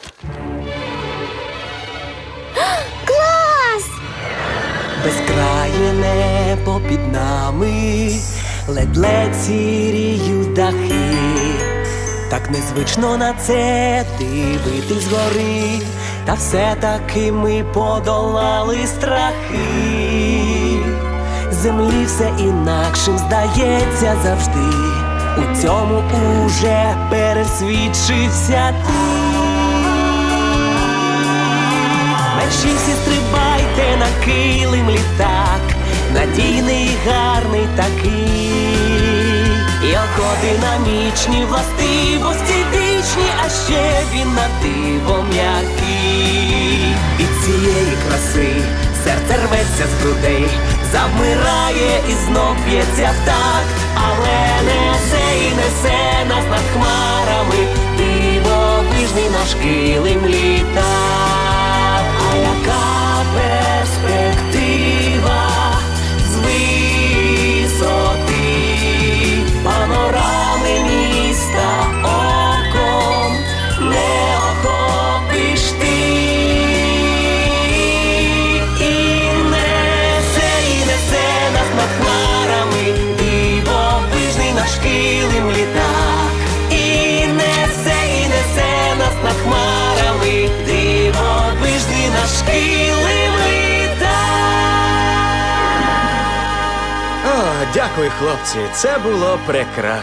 Клас! Безкрає небо під нами, ледь-ледь сіріють дахи. Так незвично на це дивитись згори, та все-таки ми подолали страхи. Землі все інакшим здається завжди. У цьому уже пересвідчився ти. Килим літак, надійний гарний такий. Його динамічні властивості вічні, а ще він на диво м'який. Від цієї краси серце рветься з грудей, завмирає і знов б'ється в але несе і несе нас над хмарами, дивовижний наш килим літак. Дякую, хлопці. Це було прекрасно.